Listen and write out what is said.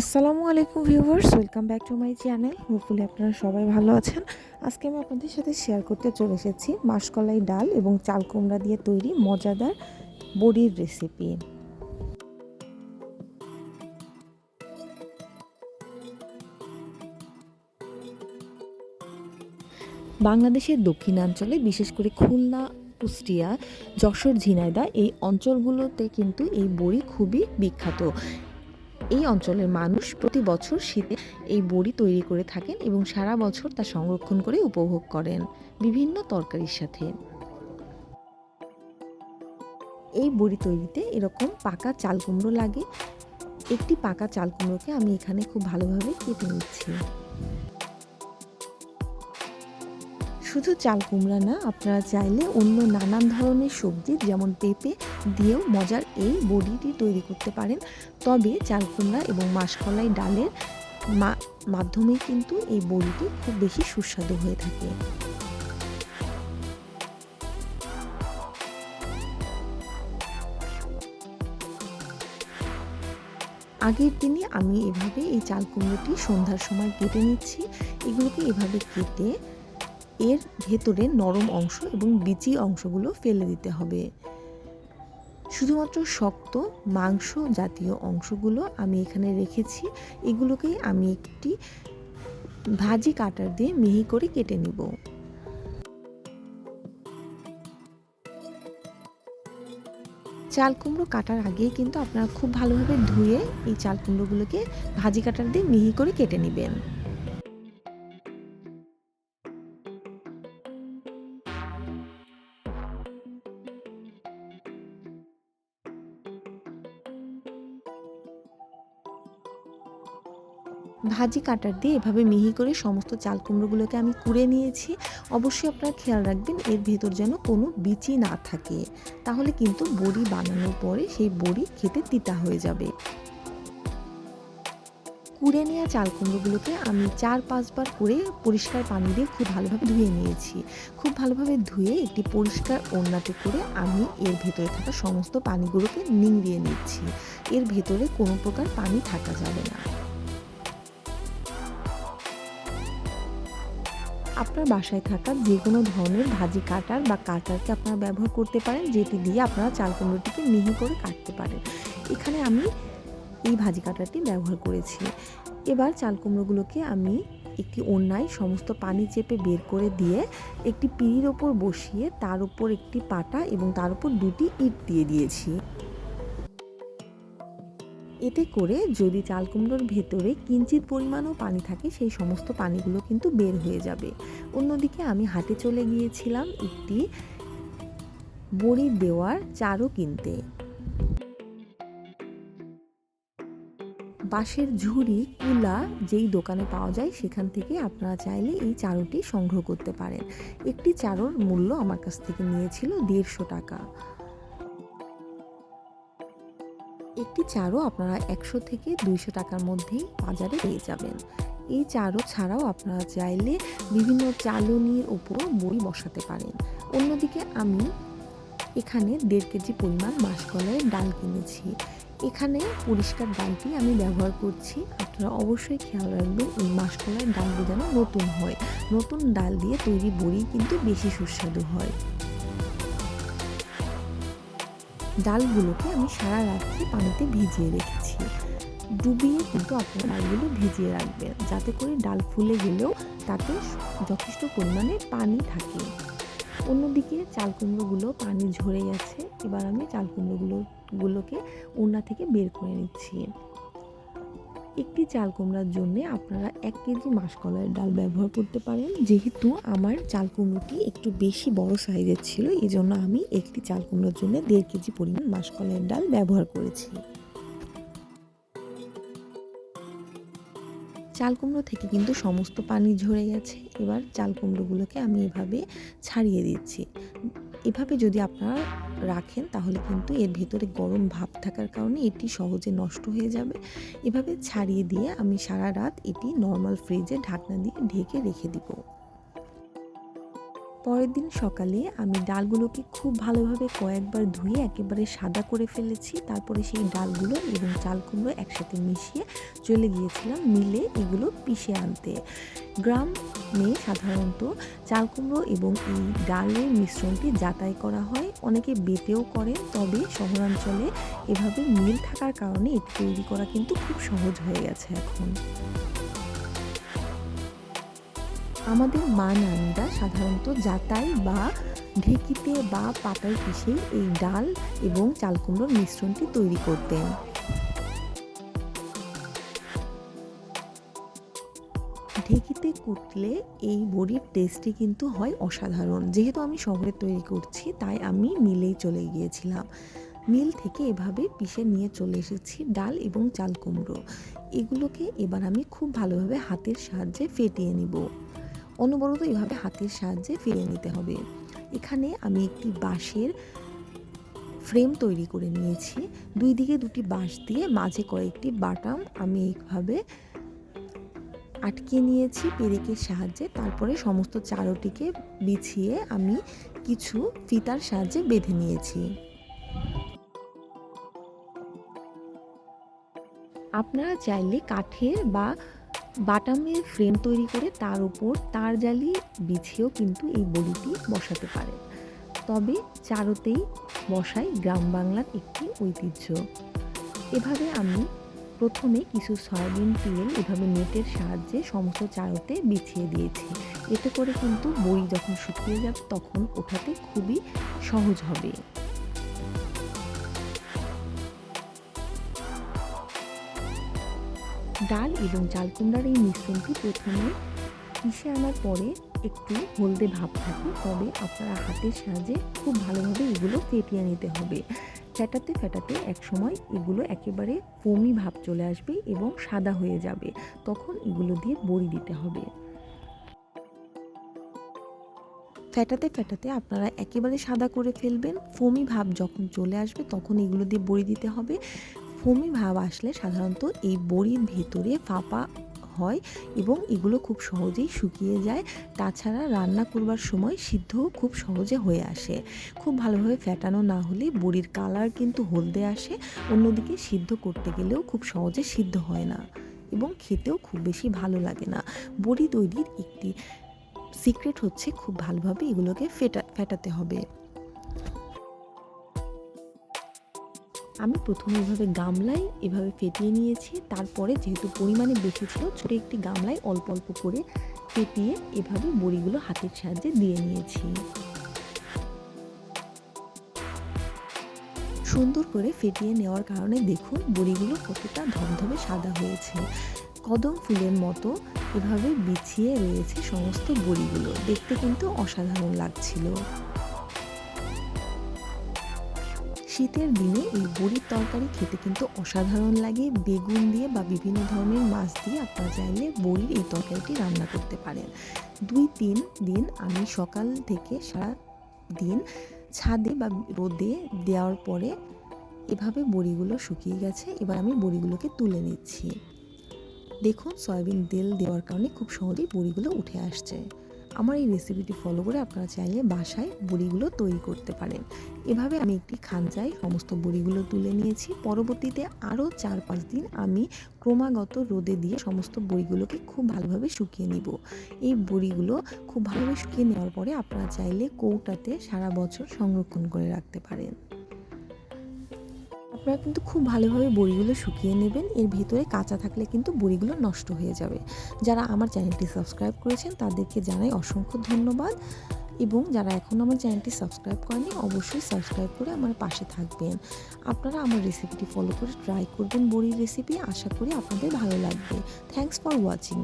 আসসালামু আলাইকুম viewers, welcome back to my channel. Hopefully আপনারা সবাই ভালো আছেন। আজকে আমি আপনাদের সাথে শেয়ার করতে চলে এসেছি মাসকলাই ডাল এবং চাল কুমড়া দিয়ে তৈরি মজাদার বড়ির রেসিপি বাংলাদেশের দক্ষিণাঞ্চলে, বিশেষ করে খুলনা, কুষ্টিয়া, যশোর ঝিনাইদা এই অঞ্চলগুলোতে কিন্তু এই বড়ি খুবই বিখ্যাত। এই অঞ্চলের মানুষ প্রতি বছর শীতে এই বড়ি তৈরি করে থাকেন এবং সারা বছর তা সংরক্ষণ করে উপভোগ করেন বিভিন্ন তরকারির সাথে। এই বড়ি তৈরিতে এরকম পাকা চাল কুমড়ো লাগে। একটি পাকা চাল কুমড়োকে আমি এখানে খুব ভালোভাবে কেটে নিচ্ছি। শুধু চাল কুমড়া না, আপনারা চাইলে অন্য নানান ধরনের সবজি, যেমন পেঁপে, দিয়েও মজার এই বড়িটি তৈরি করতে পারেন। তবে চাল কুমড়া এবং মাসকলাই ডালের মাধ্যমে কিন্তু এই বড়িটি খুব বেশি সুস্বাদু হয়ে থাকে। আগের দিনে আমি এভাবে এই চাল কুমড়োটি সন্ধ্যার সময় কেটে নিচ্ছি। এগুলোকে এভাবে কেটে এর ভেতরে নরম অংশ এবং বিচি অংশগুলো ফেলে দিতে হবে। শুধুমাত্র শক্ত মাংস জাতীয় অংশগুলো আমি এখানে রেখেছি। এগুলোকেই আমি একটি ভাজি কাটার দিয়ে মিহি করে কেটে নিব। চাল কুমড়ো কাটার আগেই কিন্তু আপনারা খুব ভালোভাবে ধুয়ে এই চাল কুমড়োগুলোকে ভাজি কাটার দিয়ে মিহি করে কেটে নেবেন। ভাজি কাটার দিয়ে এভাবে মিহি করে সমস্ত চাল কুমড়োগুলোকে আমি কুড়ে নিয়েছি। অবশ্যই আপনারা খেয়াল রাখবেন, এর ভেতর যেন কোনো বিচি না থাকে। তাহলে কিন্তু বড়ি বানানোর পরে সেই বড়ি খেতে তিতা হয়ে যাবে। কুড়ে নেওয়া চাল কুমড়োগুলোকে আমি চার পাঁচবার করে পরিষ্কার পানি দিয়ে খুব ভালোভাবে ধুয়ে নিয়েছি। খুব ভালোভাবে ধুয়ে একটি পরিষ্কার ওড়নাতে করে আমি এর ভেতরে থাকা সমস্ত পানিগুলোকে নিংড়িয়ে নিচ্ছি। এর ভেতরে কোনো প্রকার পানি থাকা যাবে না। আপনার বাসায় থাকা যে কোনো ধরনের ভাজি কাটার বা কাটারকে আপনারা ব্যবহার করতে পারেন, যেটি দিয়ে আপনারা চাল কুমড়োটিকে মিহি করে কাটতে পারেন। এখানে আমি এই ভাজি কাটারটি ব্যবহার করেছি। এবার চাল কুমড়োগুলোকে আমি একটি অন্যায় সমস্ত পানি চেপে বের করে দিয়ে একটি পিঁড়ির ওপর বসিয়ে তার উপর একটি পাটা এবং তার উপর দুটি ইট দিয়ে দিয়েছি। এতে করে যদি চাল কুমড়োর ভেতরে কিঞ্চিত পরিমাণও পানি থাকে, সেই সমস্ত পানিগুলো কিন্তু বের হয়ে যাবে। অন্যদিকে আমি হাটে চলে গিয়েছিলাম একটি বড়ি দেওয়ার চারও কিনতে। বাঁশের ঝুড়ি, কুলা যেই দোকানে পাওয়া যায়, সেখান থেকে আপনারা চাইলে এই চারোটি সংগ্রহ করতে পারেন। একটি চারোর মূল্য আমার কাছ থেকে নিয়েছিল দেড়শো টাকা। একটি চারও আপনারা একশো থেকে দুইশো টাকার মধ্যেই বাজারে পেয়ে যাবেন। এই চারও ছাড়াও আপনারা চাইলে বিভিন্ন চালনির ওপর বই বসাতে পারেন। অন্যদিকে আমি এখানে দেড় কেজি পরিমাণ মাসকলাইয়ের ডাল কিনেছি। এখানে পরিষ্কার ডালটি আমি ব্যবহার করছি। আপনারা অবশ্যই খেয়াল রাখবেন, এই মাসকলাইয়ের ডালটি যেন নতুন হয়। নতুন ডাল দিয়ে তৈরি বড়ি কিন্তু বেশি সুস্বাদু হয়। ডালগুলোকে আমি সারা রাত্রি পানিতে ভিজিয়ে রেখেছি। ডুবিয়ে কিন্তু আপনার ডালগুলো ভিজিয়ে রাখবেন। যাতে করে ডাল ফুলে গেলেও তাতে যথেষ্ট পরিমাণে পানি থাকে। অন্যদিকে চাল কুমড়োগুলো পানি ঝরে গেছে। এবার আমি চাল কুমড়োগুলো গুলোকে উন্না থেকে বের করে নিচ্ছি। একটি চাল কুমড়ার জন্য আপনারা এক কেজি মাসকলাইয়ের ডাল ব্যবহার করতে পারেন। যেহেতু আমার চাল কুমড়োটি একটু বেশি বড় সাইজের ছিল এই জন্য আমি একটি চাল কুমড়োর জন্য দেড় কেজি পরিমাণ মাসকলাইয়ের ডাল ব্যবহার করেছি। চাল কুমড়ো থেকে কিন্তু সমস্ত পানি ঝরে গেছে। এবার চাল কুমড়োগুলোকে আমি এভাবে ছাড়িয়ে দিচ্ছি। এভাবে যদি আপনারা রাখেন, তাহলে কিন্তু এর ভেতরে গরম ভাব থাকার কারণে এটি সহজে নষ্ট হয়ে যাবে। এভাবে ছাড়িয়ে দিয়ে আমি সারা রাত এটি নর্মাল ফ্রিজে ঢাকনা দিয়ে ঢেকে রেখে দিব। পরের দিন সকালে আমি ডালগুলোকে খুব ভালোভাবে কয়েকবার ধুয়ে একেবারে সাদা করে ফেলেছি। তারপরে সেই ডালগুলো এবং চাল কুমড়ো একসাথে মিশিয়ে চলে গিয়েছিলাম মিলে এগুলো পিষে আনতে। গ্রাম গ্রামে সাধারণত চাল কুমড়ো এবং এই ডালের মিশ্রণটি যাতাই করা হয়। অনেকে বেটেও করে তবে শহরাঞ্চলে এভাবে মিল থাকার কারণে এটি তৈরি করা কিন্তু খুব সহজ হয়ে গেছে এখন। আমাদের মা নানিরা সাধারণত জাতাই বা ঢেকিতে বা পাতায় পিষে এই ডাল এবং চাল কুমড়োর মিশ্রণটি তৈরি করতেন। ঢেকিতে কুটলে এই বড়ির টেস্টটি কিন্তু হয় অসাধারণ। যেহেতু আমি শহরে তৈরি করছি, তাই আমি মিলেই চলে গিয়েছিলাম। মিল থেকে এভাবে পিষে নিয়ে চলে এসেছি ডাল এবং চাল কুমড়ো এগুলোকে এবার আমি খুব ভালোভাবে হাতের সাহায্যে ফেটিয়ে নিব। অনবরত এভাবে হাতের সাহায্যে ফিরে নিতে হবে। এখানে আমি একটি বাঁশের ফ্রেম তৈরি করে নিয়েছি। দুই দিকে দুটি বাঁশ দিয়ে মাঝে কয়েকটি বাটাম আমি এইভাবে আটকে নিয়েছি পেরেকের সাহায্যে। তারপরে সমস্ত চারোটিকে বিছিয়ে আমি কিছু ফিতার সাহায্যে বেঁধে নিয়েছি। আপনারা চাইলে কাঠের বা বাটামের ফ্রেম তৈরি করে তার উপর তার জালি বিছিয়েও কিন্তু এই বড়িটি বসাতে পারে। তবে চারোতেই বসাই গ্রাম বাংলার একটি ঐতিহ্য। এভাবে আমি প্রথমে কিছু সয়াবিন তেল এভাবে নেটের সাহায্যে সমস্ত চারোতে বিছিয়ে দিয়েছি। এতে করে কিন্তু বড়ি যখন শুকিয়ে যাবে তখন ওঠাতে খুবই সহজ হবে। ডাল এবং চাল কুমড়ার এই মিশ্রণটি প্রথমে পিষে আনার পরে একটু হলদে ভাব থাকে। তবে আপনারা হাতের সাহায্যে খুব ভালোভাবে এগুলো ফেটিয়ে নিতে হবে। ফেটাতে ফেটাতে এক সময় এগুলো একেবারে ফোমি ভাব চলে আসবে এবং সাদা হয়ে যাবে। তখন এগুলো দিয়ে বড়ি দিতে হবে। ফেটাতে ফেটাতে আপনারা একেবারে সাদা করে ফেলবেন। ফোমি ভাব যখন চলে আসবে তখন এগুলো দিয়ে বড়ি দিতে হবে। ফোমি ভাব আসলে সাধারণত এই বড়ির ভেতরে ফাঁপা হয় এবং এগুলো খুব সহজেই শুকিয়ে যায়। তাছাড়া রান্না করবার সময় সিদ্ধও খুব সহজে হয়ে আসে। খুব ভালোভাবে ফেটানো না হলে বড়ির কালার কিন্তু হলদে আসে। অন্যদিকে সিদ্ধ করতে গেলেও খুব সহজে সিদ্ধ হয় না এবং খেতেও খুব বেশি ভালো লাগে না। বড়ি তৈরির একটি সিক্রেট হচ্ছে খুব ভালোভাবে এগুলোকে ফেটা, ফেটাতে হবে। আমি প্রথমে এভাবে গামলায় এভাবে ফেটিয়ে নিয়েছি। তারপরে যেহেতু পরিমাণে বেশি ছিল, ছোটো একটি গামলায় অল্প অল্প করে ফেটিয়ে এভাবে বড়িগুলো হাতের সাহায্যে দিয়ে নিয়েছি। সুন্দর করে ফেটিয়ে নেওয়ার কারণে দেখুন বড়িগুলো কতটা ধবধবে সাদা হয়েছে। কদম ফুলের মতো এভাবে বিছিয়ে রয়েছে সমস্ত বড়িগুলো। দেখতে কিন্তু অসাধারণ লাগছিল। শীতের দিনে এই বড়ির তরকারি খেতে কিন্তু অসাধারণ লাগে। বেগুন দিয়ে বা বিভিন্ন ধরনের মাছ দিয়ে আপনারা চাইলে বড়ির এই তরকারিটি রান্না করতে পারেন। দুই তিন দিন আমি সকাল থেকে সারা দিন ছাদে বা রোদে দেওয়ার পরে এভাবে বড়িগুলো শুকিয়ে গেছে। এবার আমি বড়িগুলোকে তুলে নিচ্ছি। দেখুন, সয়াবিন তেল দেওয়ার কারণে খুব সহজেই বড়িগুলো উঠে আসছে। আমার এই রেসিপিটি ফলো করে আপনারা চাইলে বাসায় বড়িগুলো তৈরি করতে পারেন। এভাবে আমি একটি খাঞ্চায় সমস্ত বড়িগুলো তুলে নিয়েছি। পরবর্তীতে আরও চার পাঁচ দিন আমি ক্রমাগত রোদে দিয়ে সমস্ত বড়িগুলোকে খুব ভালোভাবে শুকিয়ে নিব। এই বড়িগুলো খুব ভালোভাবে শুকিয়ে নেওয়ার পরে আপনারা চাইলে কৌটাতে সারা বছর সংরক্ষণ করে রাখতে পারেন। আপনারা কিন্তু খুব ভালোভাবে বড়িগুলো শুকিয়ে নেবেন। এর ভিতরে কাঁচা থাকলে কিন্তু বড়িগুলো নষ্ট হয়ে যাবে। যারা আমার চ্যানেলটি সাবস্ক্রাইব করেছেন, তাদেরকে জানাই অসংখ্য ধন্যবাদ। এবং যারা এখনও আমার চ্যানেলটি সাবস্ক্রাইব করেনি অবশ্যই সাবস্ক্রাইব করে আমার পাশে থাকবেন। আপনারা আমার রেসিপিটি ফলো করে ট্রাই করবেন বড়ির রেসিপি। আশা করি আপনাদের ভালো লাগবে। Thanks for watching.